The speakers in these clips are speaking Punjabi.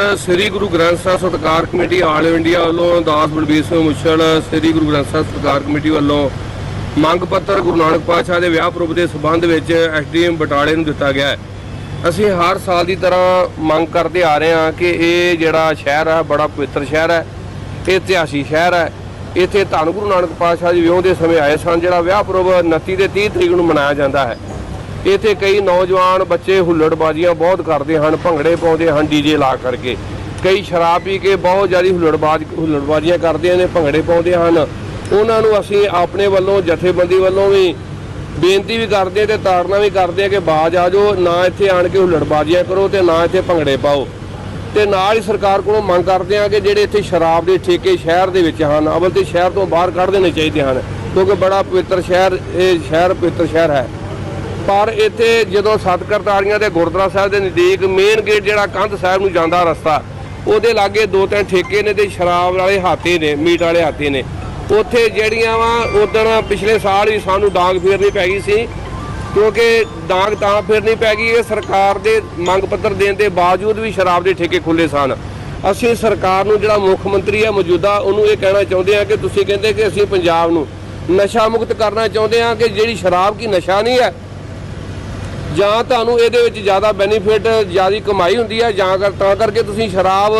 ਸ੍ਰੀ ਗੁਰੂ ਗ੍ਰੰਥ ਸਾਹਿਬ ਸਤਕਾਰ ਕਮੇਟੀ ਆਲ ਇੰਡੀਆ ਵੱਲੋਂ ਦਾਸ ਬਲਬੀਰ ਸਿੰਘ ਮੁਛਲ, ਸ੍ਰੀ ਗੁਰੂ ਗ੍ਰੰਥ ਸਾਹਿਬ ਸਤਕਾਰ ਕਮੇਟੀ ਵੱਲੋਂ ਮੰਗ ਪੱਤਰ ਗੁਰੂ ਨਾਨਕ ਪਾਤਸ਼ਾਹ ਦੇ ਵਿਆਹ ਪੁਰਬ ਦੇ ਸਬੰਧ ਵਿੱਚ ਐਸਡੀਐਮ ਬਟਾਲੇ ਨੂੰ ਦਿੱਤਾ ਗਿਆ ਹੈ। ਅਸੀਂ ਹਰ ਸਾਲ ਦੀ ਤਰ੍ਹਾਂ ਮੰਗ ਕਰਦੇ ਆ ਰਹੇ ਹਾਂ ਕਿ ਇਹ ਜਿਹੜਾ ਸ਼ਹਿਰ ਹੈ, ਬੜਾ ਪਵਿੱਤਰ ਸ਼ਹਿਰ ਹੈ, ਇਹ ਇਤਿਹਾਸੀ ਸ਼ਹਿਰ ਹੈ। ਇੱਥੇ ਧੰਨ ਗੁਰੂ ਨਾਨਕ ਪਾਤਸ਼ਾਹ ਜੀ ਵਿਆਹ ਦੇ ਸਮੇਂ ਆਏ ਸਨ, ਜਿਹੜਾ ਵਿਆਹ ਪੁਰਬ 29 ਤੇ 30 ਤਰੀਕ ਨੂੰ ਮਨਾਇਆ ਜਾਂਦਾ ਹੈ। ਇੱਥੇ ਕਈ ਨੌਜਵਾਨ ਬੱਚੇ ਹੁੱਲੜਬਾਜ਼ੀਆਂ ਬਹੁਤ ਕਰਦੇ ਹਨ, ਭੰਗੜੇ ਪਾਉਂਦੇ ਹਨ ਡੀਜੇ ਲਾ ਕਰਕੇ। ਕਈ ਸ਼ਰਾਬ ਪੀ ਕੇ ਬਹੁਤ ਜ਼ਿਆਦਾ ਹੁੱਲੜਬਾਜ਼, ਹੁੱਲੜਬਾਜ਼ੀਆਂ ਕਰਦੇ ਨੇ, ਭੰਗੜੇ ਪਾਉਂਦੇ ਹਨ। ਉਹਨਾਂ ਨੂੰ ਅਸੀਂ ਆਪਣੇ ਵੱਲੋਂ, ਜਥੇਬੰਦੀ ਵੱਲੋਂ ਵੀ ਬੇਨਤੀ ਵੀ ਕਰਦੇ ਤੇ ਤਾੜਨਾ ਵੀ ਕਰਦੇ ਆ ਕਿ ਬਾਜ ਆ ਜਾਓ, ਨਾ ਇੱਥੇ ਆਣ ਕੇ ਹੁੱਲੜਬਾਜ਼ੀਆਂ ਕਰੋ ਤੇ ਨਾ ਇੱਥੇ ਭੰਗੜੇ ਪਾਓ। ਤੇ ਨਾਲ ਹੀ ਸਰਕਾਰ ਕੋਲੋਂ ਮੰਗ ਕਰਦੇ ਆ ਕਿ ਜਿਹੜੇ ਇੱਥੇ ਸ਼ਰਾਬ ਦੇ ਠੇਕੇ ਸ਼ਹਿਰ ਦੇ ਵਿੱਚ ਹਨ, ਅਵਲ ਤੇ ਸ਼ਹਿਰ ਤੋਂ ਬਾਹਰ ਕੱਢ ਦੇਣੇ ਚਾਹੀਦੇ ਹਨ, ਕਿਉਂਕਿ ਬੜਾ ਪਵਿੱਤਰ ਸ਼ਹਿਰ, ਇਹ ਸ਼ਹਿਰ ਪਵਿੱਤਰ ਸ਼ਹਿਰ ਹੈ। ਪਰ ਇੱਥੇ ਜਦੋਂ ਸੱਤ ਕਰਤਾਰੀਆਂ ਦੇ ਗੁਰਦੁਆਰਾ ਸਾਹਿਬ ਦੇ ਨਜ਼ਦੀਕ ਮੇਨ ਗੇਟ ਜਿਹੜਾ ਕੰਧ ਸਾਹਿਬ ਨੂੰ ਜਾਂਦਾ ਰਸਤਾ, ਉਹਦੇ ਲਾਗੇ ਦੋ ਤਿੰਨ ਠੇਕੇ ਨੇ ਤੇ ਸ਼ਰਾਬ ਵਾਲੇ ਹਾਤੇ ਨੇ, ਮੀਟ ਵਾਲੇ ਹਾਤੇ ਨੇ। ਉੱਥੇ ਜਿਹੜੀਆਂ ਵਾ ਉਦੋਂ ਪਿਛਲੇ ਸਾਲ ਵੀ ਸਾਨੂੰ ਡਾਂਗ ਫੇਰਨੀ ਪੈ ਗਈ ਸੀ, ਕਿਉਂਕਿ ਡਾਂਗ ਤਾਂ ਫੇਰਨੀ ਪੈ ਗਈ, ਇਹ ਸਰਕਾਰ ਦੇ ਮੰਗ ਪੱਤਰ ਦੇਣ ਦੇ ਬਾਵਜੂਦ ਵੀ ਸ਼ਰਾਬ ਦੇ ਠੇਕੇ ਖੁੱਲੇ ਸਨ। ਅਸੀਂ ਸਰਕਾਰ ਨੂੰ ਜਿਹੜਾ ਮੁੱਖ ਮੰਤਰੀ ਹੈ ਮੌਜੂਦਾ, ਉਹਨੂੰ ਇਹ ਕਹਿਣਾ ਚਾਹੁੰਦੇ ਹਾਂ ਕਿ ਤੁਸੀਂ ਕਹਿੰਦੇ ਕਿ ਅਸੀਂ ਪੰਜਾਬ ਨੂੰ ਨਸ਼ਾ ਮੁਕਤ ਕਰਨਾ ਚਾਹੁੰਦੇ ਹਾਂ ਕਿ ਜਿਹੜੀ ਸ਼ਰਾਬ ਕੀ ਨਸ਼ਾ ਨਹੀਂ ਹੈ ਜਾਂ ਤੁਹਾਨੂੰ ਇਹਦੇ ਵਿੱਚ ਜ਼ਿਆਦਾ ਬੈਨੀਫਿਟ ਜ਼ਿਆਦਾ ਕਮਾਈ ਹੁੰਦੀ ਹੈ, ਜਾਂ ਕਰ ਤਾਂ ਕਰਕੇ ਤੁਸੀਂ ਸ਼ਰਾਬ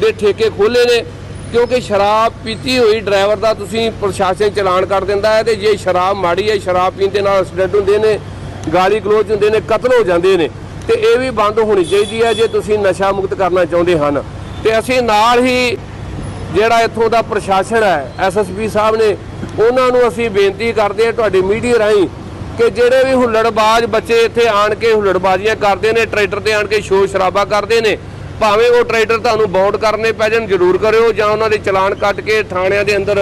ਦੇ ਠੇਕੇ ਖੋਲੇ ਨੇ, ਕਿਉਂਕਿ ਸ਼ਰਾਬ ਪੀਤੀ ਹੋਈ ਡਰਾਈਵਰ ਦਾ ਤੁਸੀਂ ਪ੍ਰਸ਼ਾਸਨ ਚਲਾਨ ਕਰ ਦਿੰਦਾ ਹੈ ਤੇ ਜੇ ਸ਼ਰਾਬ ਮਾੜੀ ਹੈ, ਸ਼ਰਾਬ ਪੀਣ ਦੇ ਨਾਲ ਐਕਸੀਡੈਂਟ ਹੁੰਦੇ ਨੇ, ਗਾਲੀ ਗਲੋਚ ਹੁੰਦੇ ਨੇ, ਕਤਲ ਹੋ ਜਾਂਦੇ ਨੇ, ਤੇ ਇਹ ਵੀ ਬੰਦ ਹੋਣੀ ਚਾਹੀਦੀ ਹੈ ਜੇ ਤੁਸੀਂ ਨਸ਼ਾ ਮੁਕਤ ਕਰਨਾ ਚਾਹੁੰਦੇ ਹਨ। ਤੇ ਅਸੀਂ ਨਾਲ ਹੀ ਜਿਹੜਾ ਇੱਥੋਂ ਦਾ ਪ੍ਰਸ਼ਾਸਨ ਹੈ ਐਸਐਸਪੀ ਸਾਹਿਬ ਨੇ, ਉਹਨਾਂ ਨੂੰ ਅਸੀਂ ਬੇਨਤੀ ਕਰਦੇ ਹਾਂ ਤੁਹਾਡੀ ਮੀਡੀਆ ਰਾਹੀਂ ਕਿ ਜਿਹੜੇ ਵੀ ਹੁੱਲੜਬਾਜ਼ ਬੱਚੇ ਇੱਥੇ ਆਣ ਕੇ ਹੁੱਲੜਬਾਜ਼ੀਆਂ ਕਰਦੇ ਨੇ, ਟਰੈਕਟਰ ਤੇ ਆਣ ਕੇ ਸ਼ੋਰ ਸ਼ਰਾਬਾ ਕਰਦੇ ਨੇ, ਭਾਵੇਂ ਉਹ ਟਰੈਕਟਰ ਤੁਹਾਨੂੰ ਬੌਂਡ ਕਰਨੇ ਪੈ ਜਾਣ, ਜ਼ਰੂਰ ਕਰਿਓ ਜਾਂ ਉਹਨਾਂ ਦੇ ਚਲਾਨ ਕੱਟ ਕੇ ਥਾਣਿਆਂ ਦੇ ਅੰਦਰ